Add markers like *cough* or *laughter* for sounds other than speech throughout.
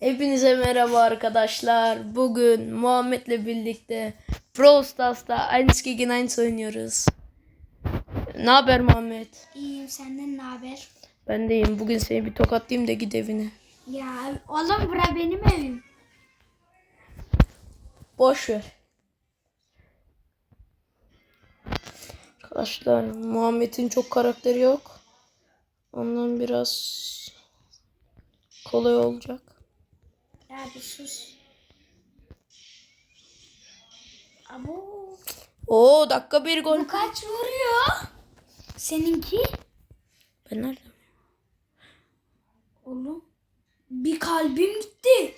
Hepinize merhaba arkadaşlar. Bugün Muhammed'le birlikte Brawl Stars'ta Eins gegen Eins oynuyoruz. Ne haber Muhammed? İyiyim senden ne haber? Ben deyim. Bugün seni bir tokatlayayım da git evine. Ya oğlum bura benim evim. Boş ver. Arkadaşlar Muhammed'in çok karakteri yok. Ondan biraz kolay olacak. Ya bir sus. Abo. Oo dakika bir gol. Bu kaç vuruyor? Seninki? Ben nerede? Oğlum. Bir kalbim gitti.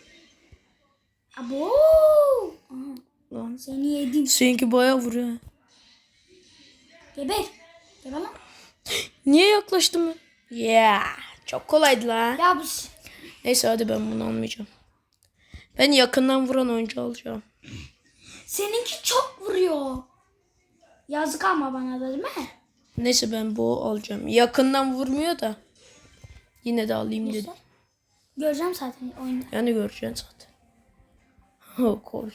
Abo. Lan. seni yedim. Seninki bayağı vuruyor. Geber. Geber lan. Niye yaklaştım ben? Yeah. Çok kolaydı la. Ya bu Neyse hadi ben bunu almayacağım. Ben yakından vuran oyuncu alacağım. seninki çok vuruyor. Yazık ama bana da değil mi? Neyse ben bu alacağım. Yakından vurmuyor da. Yine de alayım dedim. Göster. Göreceğim zaten oyunda. Yani göreceksin zaten. *laughs* Oh cold.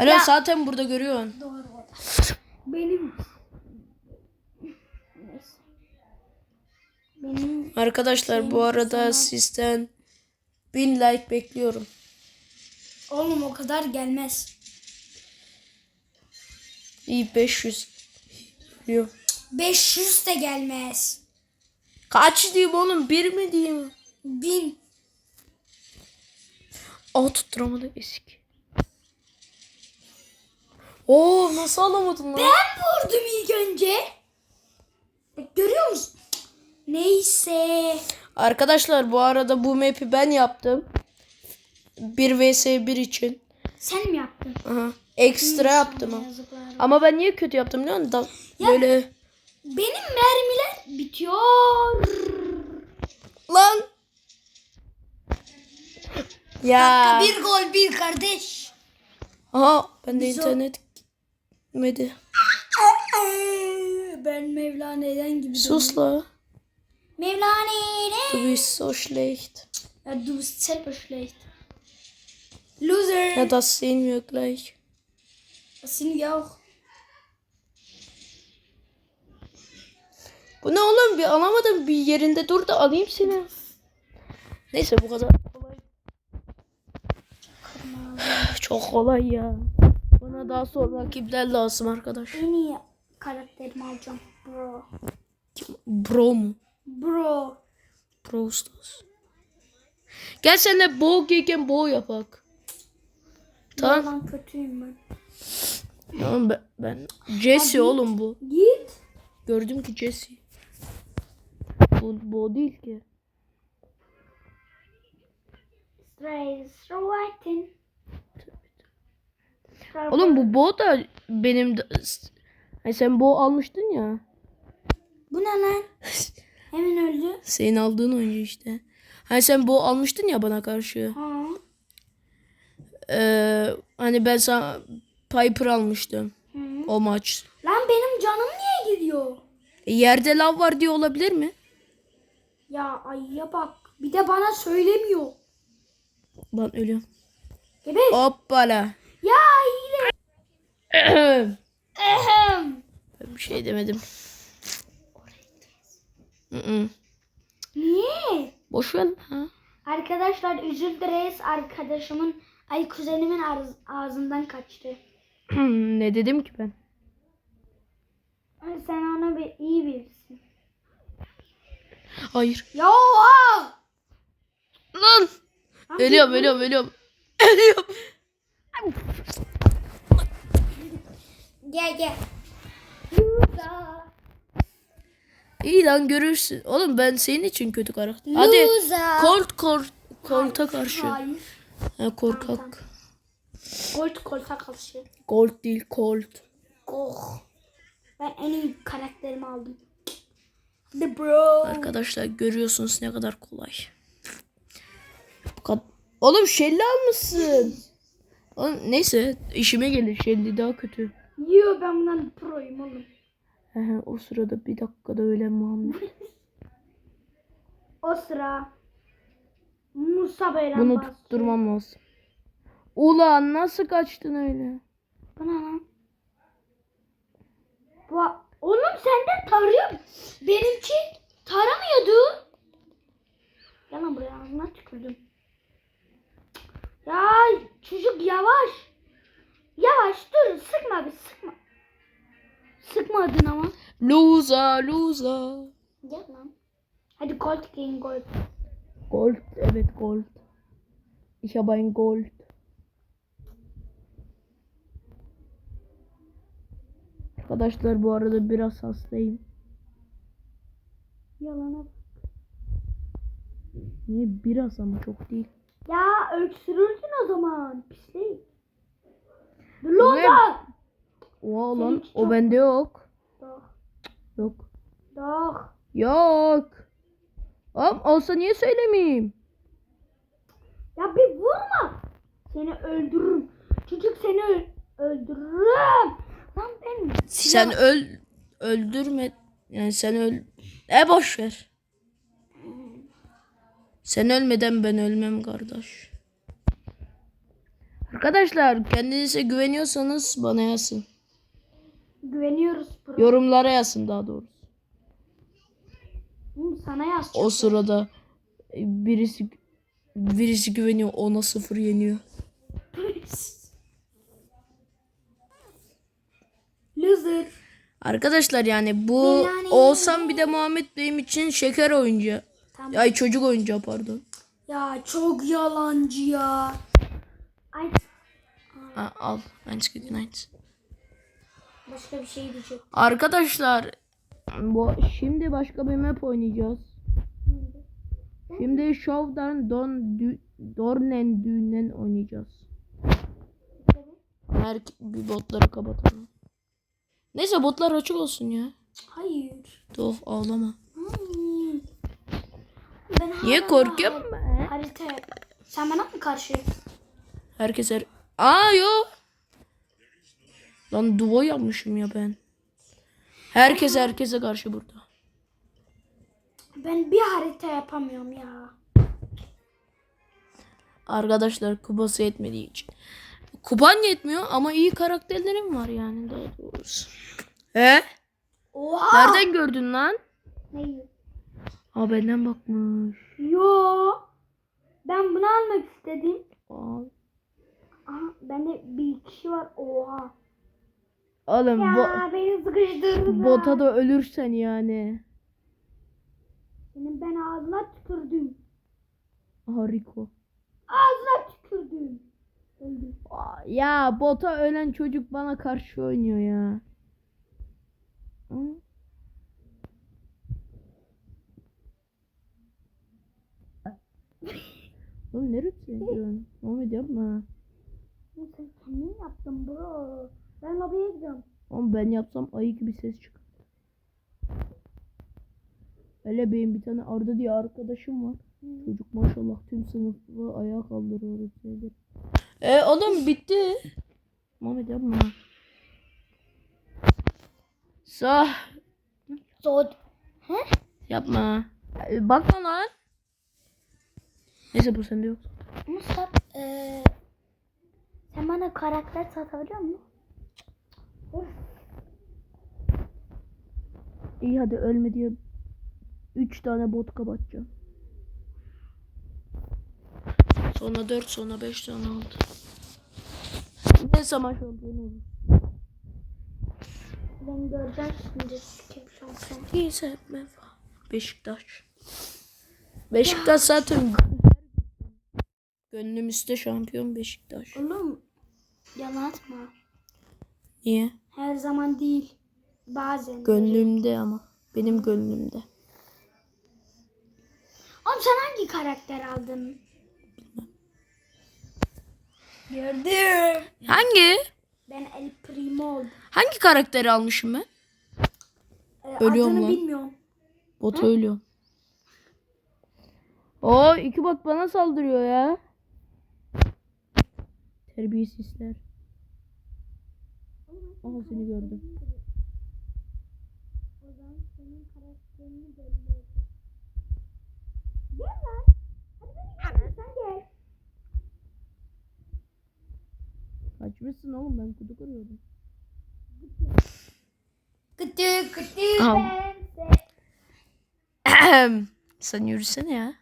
Alo zaten burada görüyorsun. Doğru. Benim. Benim Arkadaşlar bu arada sizden 1000 like bekliyorum. Oğlum o kadar gelmez. İyi 500. Yok. 500 de gelmez. Kaç diyeyim oğlum? Bir mi diyeyim? 1000. Aa tutturamadı eski. Oo nasıl alamadın lan? Ben vurdum ilk önce. Bak görüyor musun? Neyse. Arkadaşlar bu arada bu map'i ben yaptım. 1 vs 1 için. Sen mi yaptın? Aha. Ekstra yaptım ama. Ama ben niye kötü yaptım biliyor musun? Da- böyle Benim mermiler bitiyor. lan. Ya. Bir gol bir kardeş. Aha ben de Biz internet gitmedi. Ben Mevlane'den gibi. Sus la. Mevlane. Du bist so schlecht. Ja, du bist selber schlecht. Loser. Ja, das sehen wir gleich. Das sind wir auch. Bu ne oğlum bir alamadım bir yerinde dur da alayım seni. Neyse bu kadar kolay. *sighs* Çok kolay ya. Bana daha sonra rakipler lazım arkadaş. En iyi karakterimi alacağım. Bro. Bro mu? Bro. Pro Stars. Gel sen de bow giyken bow yapak. Tamam. Yalan kötüyüm ben. Tamam ben, ben Jesse oğlum bu. Git. Gördüm ki Jesse. Bu, bu değil ki. Stray, Whiten. Oğlum bu bow da benim de... Ay sen bow almıştın ya. Bu ne lan? *laughs* Hemen öldü. Senin aldığın oyuncu işte. Hani sen bow almıştın ya bana karşı. Ha. Ee, hani ben sana Piper almıştım. Hı. O maç. Lan benim canım niye gidiyor? E, yerde lav var diye olabilir mi? Ya ayıya bak. Bir de bana söylemiyor. Ben ölüyorum. Geber. Hoppala. Ya ben Ehem. bir şey demedim. Niye? Boş ver. Ha? Arkadaşlar üzüldü reis arkadaşımın ay kuzenimin ağız- ağzından kaçtı. *clears throat* ne dedim ki ben? Ay, Sen onu bir iyi bilirsin. Hayır. Ya! Lan. Lan Ölüyorum, bir- ölüyorum, ölüyorum. *clears throat* Ölüyorum. Gel gel. Loser. İyi lan görürsün. Oğlum ben senin için kötü karakter. Hadi. Colt Colt Colt'a karşı. Hayır. Ha, korkak. Colt Colt'a karşı. Colt değil Colt. Oh. Ben en iyi karakterimi aldım. The bro. Arkadaşlar görüyorsunuz ne kadar kolay. Oğlum Shelly almışsın. Oğlum, neyse işime gelir Shelly daha kötü. Yo ben bundan proyum oğlum. O sırada bir dakikada öyle Muhammed. *laughs* O sıra Musa Beyran Bunu bastı. tutturmam lazım. Ulan nasıl kaçtın öyle? Bu ne lan? Bu, oğlum sende tarıyor. Benimki taramıyordu. Gel lan buraya ağzına tükürdüm. Ya çocuk yavaş. Yavaş dur sıkma bir sıkma. Sıkmadın ama. Loza loza. Gel lan. Hadi gold giyin gold. Gold evet gold. Ich habe ein Gold. Arkadaşlar bu arada biraz hastayım. Yalana bak. Niye biraz ama çok değil. Ya öksürürdün o zaman. Pislik. Loza. Oha lan o bende yok. Yok. Doch. Yok. Oğlum olsa niye söylemeyeyim? Ya bir vurma. Seni öldürürüm. Çocuk seni öl- öldürürüm. Lan ben Sen öl öldürme yani sen öl e boş ver. Sen ölmeden ben ölmem kardeş. Arkadaşlar kendinize güveniyorsanız bana yazın. güveniyoruz bro. Yorumlara yazın daha doğrusu. Sana yaz. O sırada e, birisi birisi güveniyor ona sıfır yeniyor. *laughs* Loser. Arkadaşlar yani bu Yani- olsam bir de Muhammed benim için şeker oyuncu. Tamam. Ay çocuk oyuncağı pardon. Ya çok yalancı ya. Ay Ha, al. Eins gegen eins. başka bir şey diyecek. Arkadaşlar bu şimdi başka bir map oynayacağız. Şimdi Showdown Don Dü- Dornen Düğünen oynayacağız. Her bir botları kapatalım. Neyse botlar açık olsun ya. Hayır. Doh ağlama. Hmm. Ben Niye korkuyorum har-? Harita. Sen bana mı karşı? Herkes her... Aa yo. Lan duo yapmışım ya ben. Herkes herkese karşı burada. Ben bir harita yapamıyorum ya. Arkadaşlar kupası yetmediği için. Kupan yetmiyor ama iyi karakterlerim var yani daha doğrusu. He? Oha. Nereden gördün lan? Neyi? Aa benden bakmış. Yo. Ben bunu almak istedim. Aa. Aha bende bir kişi var. Oha. Oğlum Ya bo- beni sıkıştırdı. bota da ölürsen yani. Senin ben ağzına tükürdüm. Aha Rico. Ağzına tükürdüm. Öldüm. Ya bota ölen çocuk bana karşı oynuyor ya. Hı? *laughs* Oğlum ne rütbe ediyorsun? Muhammed yapma. Ya Sen kendin yaptın bro. Ben lobiye gidiyorum. Ama ben yapsam ayı gibi ses çıkar. Hele benim bir tane Arda diye arkadaşım var. Çocuk maşallah tüm sınıfı ayağa kaldırıyor. rütbeleri. E oğlum bitti. Muhammed yapma. Sah. Zod. He? Yapma. E, bakma lan. Neyse bu sende yok. Musab. Eee sen bana karakter satabiliyor musun? İyi hadi ölme diye 3 tane bot kapatacağım. Sonra 4 sonra 5 tane oldu. Ne zaman şampiyon olur? Ben göreceğim şimdi kim şampiyon. Beşiktaş. Beşiktaş zaten gönlümüzde şampiyon Beşiktaş. Oğlum yalan atma. Niye? Her zaman değil. Bazen. Gönlümde ama. Benim gönlümde. Oğlum sen hangi karakter aldın? Gördüm. Hangi? Ben El Primo oldum. Hangi karakteri almışım ben? Ee, Ölüyorum adını lan. bilmiyorum. Bot ölüyor. O iki bot bana saldırıyor ya. Terbiyesizler. Aha seni gördüm. O zaman senin karakterini belli edeceğim. Gel lan. Hadi beni Sen gel. Kaçmışsın oğlum ben kutu kırıyordum. Gıdı Am. bense. Sen yürüsene ya.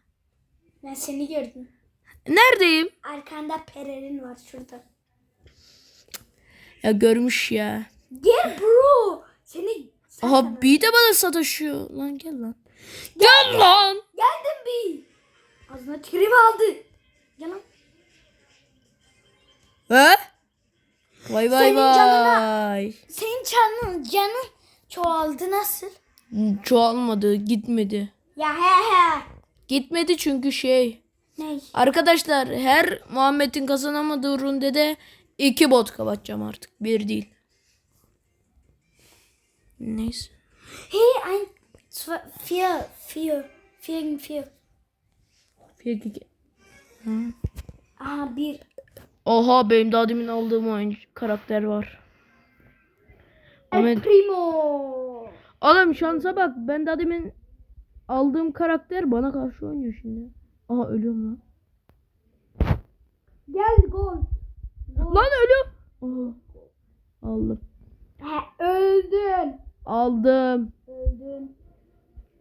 Ben seni gördüm. Neredeyim? Arkanda Pererin var şurada. Ya görmüş ya. Gel bro. Seni sen Aha bir de bana sataşıyor. Lan gel lan. Gel lan. Geldim bir. Ağzına tükürüğümü aldı. Gel lan. He? Vay vay Senin canına- vay. Senin canın canın çoğaldı nasıl? Çoğalmadı gitmedi. Ya he he. Gitmedi çünkü şey. Ne? Arkadaşlar her Muhammed'in kazanamadığı rundede iki bot kapatacağım artık. Bir değil. Neyse. Hey ein zwei vier vier vier vier. Bir, iki. Aha bir. Oha benim daha demin aldığım oyuncu karakter var. Ahmet. primo. Oğlum şansa bak ben daha demin aldığım karakter bana karşı oynuyor şimdi. Aha ölüyorum lan. Gel gol. Lan ölüyorum. Aha. Aldım. He öldün. Aldım. Öldün.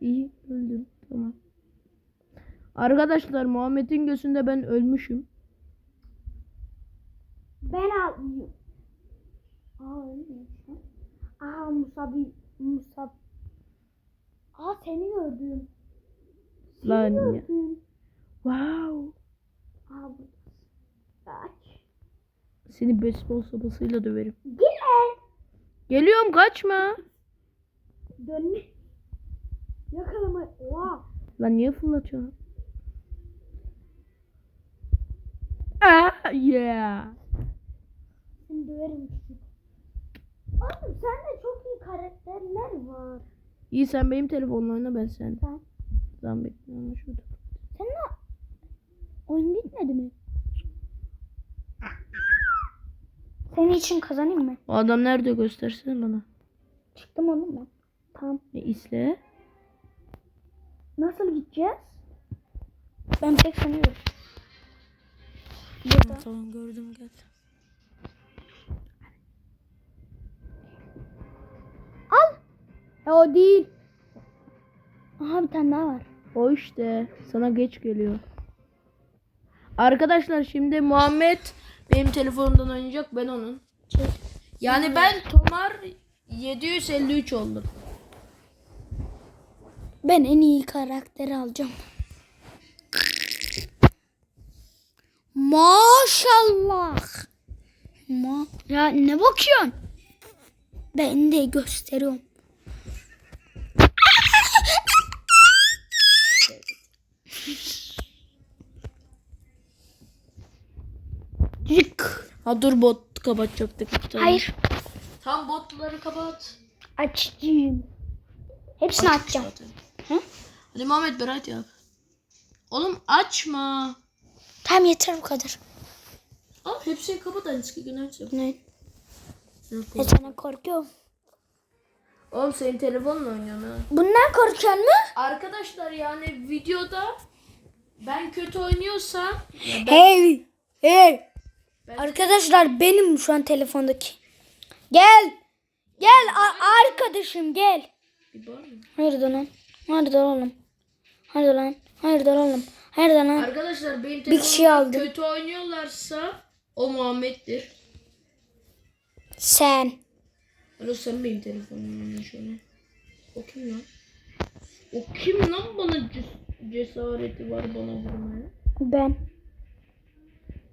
İyi öldüm. Tamam. Arkadaşlar Muhammed'in gözünde ben ölmüşüm. Ben al. Aa. Aa Musab. Aa seni gördüm. Seni Lan ya. gördüm. Wow. Aa bu. Aç. Seni beyzbol sopasıyla döverim. Gel. Geliyorum kaçma. Dönme. Lan niye fırlatıyorsun? Ah yeah. Seni döverim. Oğlum sende çok iyi karakterler var. İyi sen benim telefonla oyna ben sen. Sen. Tamam bekle anlaşıldı. Sen ne? Oyun bitmedi mi? Senin için kazanayım mı? O adam nerede göstersene bana. Çıktım oğlum ben. Tamam. E isle. Nasıl gideceğiz? Ben pek sanıyorum. Ha, tamam gördüm gel. Al. E, o değil. Aha bir tane daha var. O işte sana geç geliyor. Arkadaşlar şimdi Muhammed benim telefonumdan oynayacak ben onun. Yani ben Tomar 753 oldum. Ben en iyi karakteri alacağım. Maşallah. Ma ya ne bakıyorsun? Ben de gösteriyorum. Yık. Ha dur bot kapatacaktık. tane. Hayır. Tam botları kapat. Açayım. Hepsini açacağım. Zaten. Hadi Muhammed berat yap. Oğlum açma. Tamam yeter bu kadar. Al hepsini kapat aynısı gün hepsi. Ne? E sana korkuyorum. Oğlum senin telefonla oynuyorsun ha. Bundan korkuyor mu? Arkadaşlar yani videoda ben kötü oynuyorsam ben, Hey. Hey. ben Arkadaşlar benim şu an telefondaki. Gel. Gel arkadaşım gel. bir bağır mı? Hayırdır lan? Hayırdır oğlum? Hayırdır lan? Hayırdır oğlum? Hayırdır lan? Arkadaşlar benim Bir kişi aldım. kötü oynuyorlarsa o Muhammed'dir. Sen. Alo sen benim şu an. O kim lan? O kim lan bana ces- cesareti var bana vurmaya? Ben.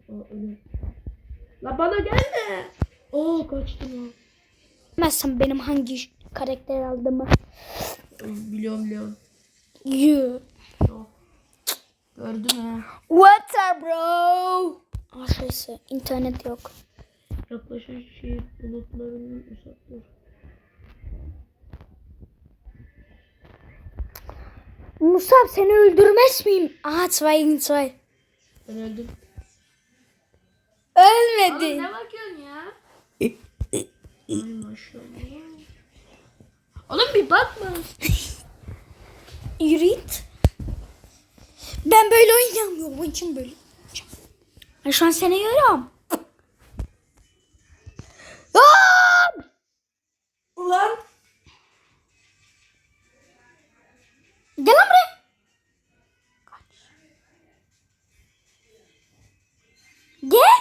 Aa öyle. La bana gelme. Oo kaçtım lan. Bilmezsen benim hangi karakter aldığımı. Biliyorum biliyorum. You. Gördüm ha. What's up bro? Aşağısı internet yok. Yaklaşan şey bulutların uzaktır. Musab seni öldürmez miyim? Aha zwei zwei. Ben öldüm. Ölmedi. ne bakıyorsun ya? Ay maşallah. Oğlum bir bakma. *laughs* Git. Ben böyle oynayamıyorum. Onun için böyle. Ben şu an seni. Aa! Ulan. Gel lan buraya. Gel.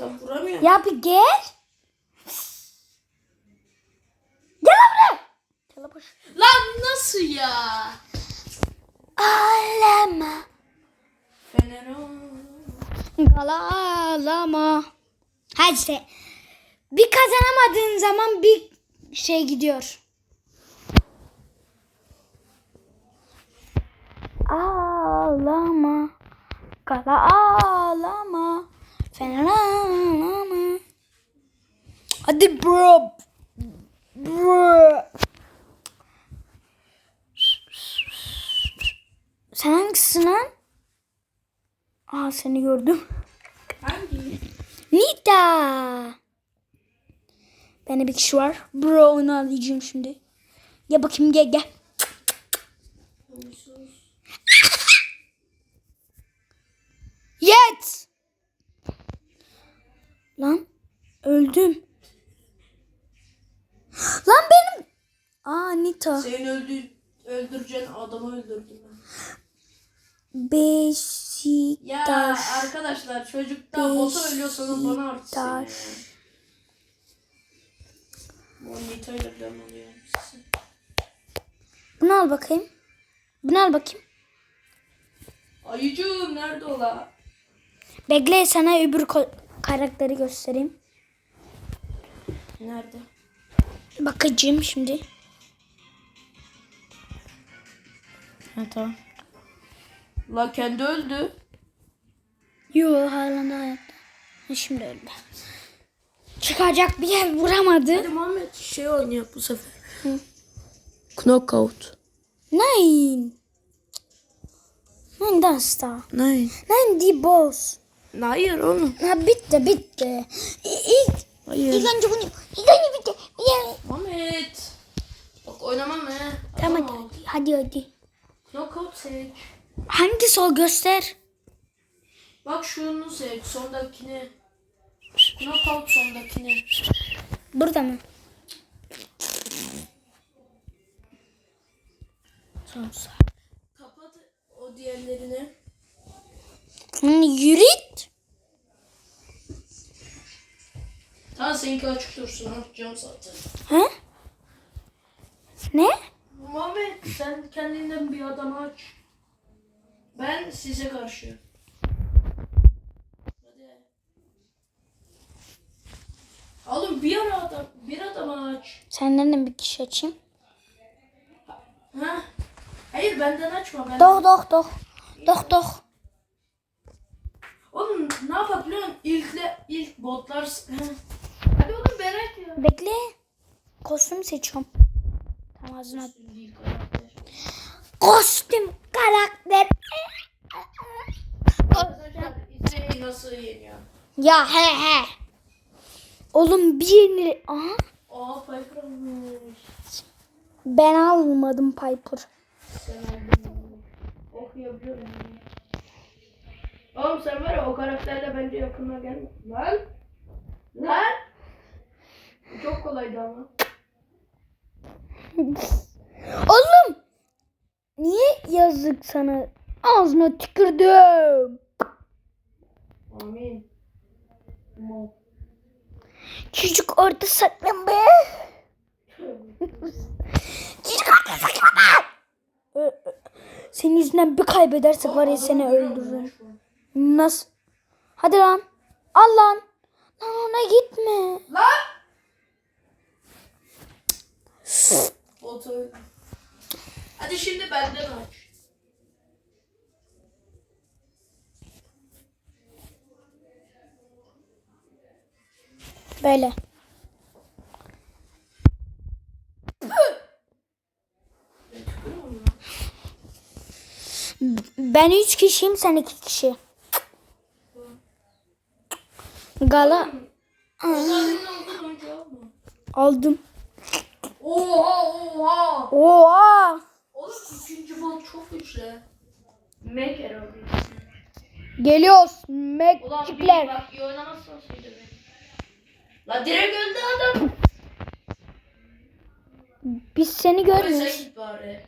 Ya vuramıyorum. Ya bir gel. Gel buraya. Gel boş. Lan nasıl ya? Ağlama. Fener Ağlama. Hadi işte. Bir kazanamadığın zaman bir şey gidiyor. Ağlama. Kala ağlama. Fener ağlama. Hadi bro. Sen hangisisin lan? Aa seni gördüm. Hangi? Nita. Bende bir kişi var. Bro onu arayacağım şimdi. Gel bakayım gel gel. Yet. Lan öldüm. Lan benim. Aa Nita. Senin öldü, öldüreceğin adamı öldürdüm ben. Ya Beşiktaş. arkadaşlar çocuktan bota ölüyorsanız bana artsın ya. Bunu al bakayım. Bunu al bakayım. Ayıcığım nerede ola? Bekle sana öbür karakteri göstereyim. Nerede? Bakacağım şimdi. Ha tamam. La kendi öldü. Yo halen hayatta. Ha, Şimdi öldü. Çıkacak bir yer vuramadı. Hadi Muhammed şey oynuyor bu sefer. Knockout. Nein. Nein das da. Nein. Nein die boss. Hayır oğlum. Ha bitti bitti. İlk, Hayır. ilk önce bunu. İlk önce bitti. Ya. Muhammed. Bak oynamam he. Tamam Adam hadi hadi. hadi. Knockout seç. Hangi sol göster? Bak şunu seç. Sondakini. Knockout sondakini. Burada mı? Tamam. Kapat o diğerlerini. Hı, Yürüt. Tamam seninki açık dursun. Atacağım zaten. Ha? Ne? Muhammed sen kendinden bir adam aç. Ben size karşı. Hadi. Oğlum bir ara adam, bir adam aç. Senden bir kişi açayım. Ha? Hayır benden açma. Ben... Doh doh doh. Doh doh. Oğlum ne yapak biliyor musun? İlkle, ilk botlar... *laughs* Aç ya. Bekle. Kostüm seçiyorum. Tam ağzına. Kostüm karakter. Arkadaşlar nasıl yeniyor. Ya he he. Oğlum bir yeni... Aha. Aa Piper almış. Ben almadım Piper. Sen aldın. Okuyabiliyorum. Oğlum sen var ya o karakterle bence yakınına gelme. Lan! Lan! Çok kolaydı ama. Oğlum. Niye yazık sana? Ağzına tükürdüm. Amin. Çocuk orada saklan be. Çocuk orada saklan be. Ö- ö. Senin yüzünden bir kaybedersek var ya seni öldürürüm. Nasıl? Hadi lan. Al lan. Lan ona gitme. Lan! Botu. Hadi şimdi benden aç. Böyle. Ben üç kişiyim sen iki kişi. Gala aldım. Oha oha. Oha. Oğlum ikinci bot çok güçlü. Mek herhalde. Geliyoruz. Ulan bir bak iyi oynamazsan şey demek. La direkt öldü adam. Biz seni Öyle görmüyoruz. sen git bari.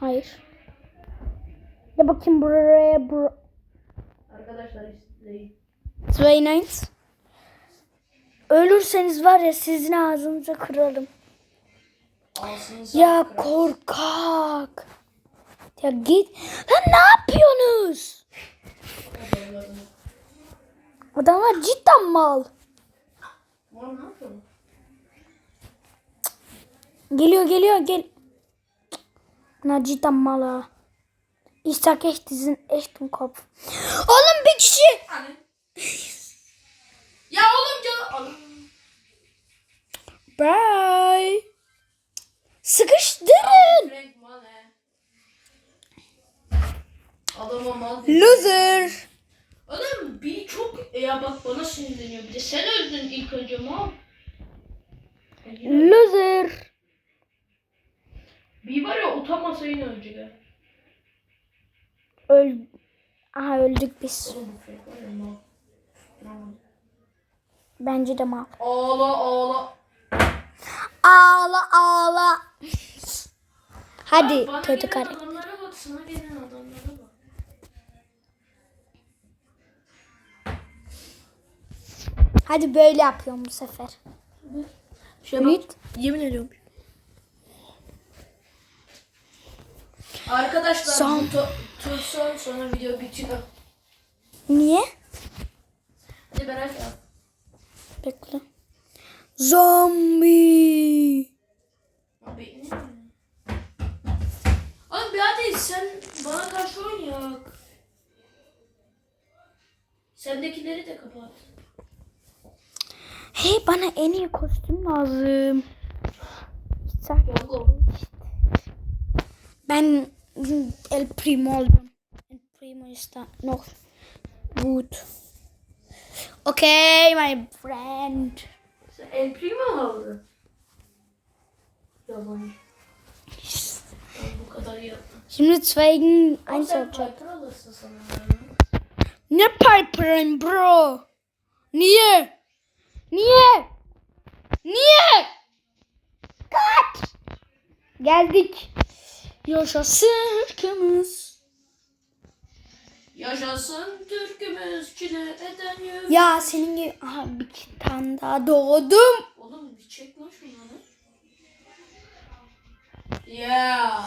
Hayır. De bakayım buraya. Bur Arkadaşlar isteyin. Sway Nights. Ölürseniz var ya sizin ağzınıza kırarım. Ya korkak. Ya git. Lan ne yapıyorsunuz? Adamlar cidden mal. Geliyor geliyor gel. Na cidden mal ha. Ich sag echt diesen Kopf. Oğlum bir kişi. Ya oğlum canım. Bye. Sıkıştırın. Loser. Oğlum bir çok ya bak bana sinirleniyor. Bir de sen öldün ilk önce mal. Loser. Bir var ya utanmasa yine ölecek ha. Öl. Aha öldük biz. Bence de mal. Ağla ağla. Ağla ağla. Hadi Bana kötü gelen kare. adamlara bak sana gelen adamlara bak. Hadi böyle yapıyorum bu sefer. Şey bak, yemin ediyorum. Arkadaşlar Son. bu tur son sonra video bitiyor. Niye? Hadi Berat yap. Bekle. Zombi. Abi ne? Oğlum bir hadi sen bana karşı oynayak. Sendekileri de kapat. Hey bana en iyi kostüm lazım. Sen-. Ben El Primo oldum. El Primo está no good. Okay, my friend. El Primo aldın? Yabancı. Ben bu kadar yaptım. Şimdi Zweigen Ama 1 sen olacak. Piper alırsın sanırım. Ne Piper'ın bro? Niye? Niye? Niye? Kaç. Geldik. Yaşasın ırkımız. Yaşasın Türk'ümüz çile eden yürü. Ya senin gibi aha, bir tane daha doğdum. Oğlum bir çek lan şunları. Ya.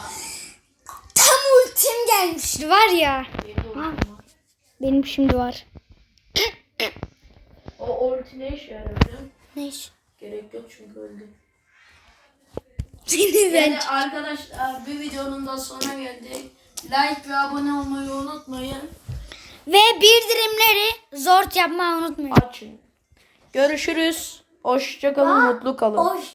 Tam ultim gelmişti var ya. Benim de var. Benim şimdi var. O ulti ne işe yarar biliyor musun? Gerek yok çünkü öldü. Seni Yani arkadaşlar bir videonun da sonuna geldik. Like ve abone olmayı unutmayın. Ve bildirimleri zor yapmayı unutmayın. Açın. Görüşürüz. Hoşçakalın, mutlu kalın. Hoş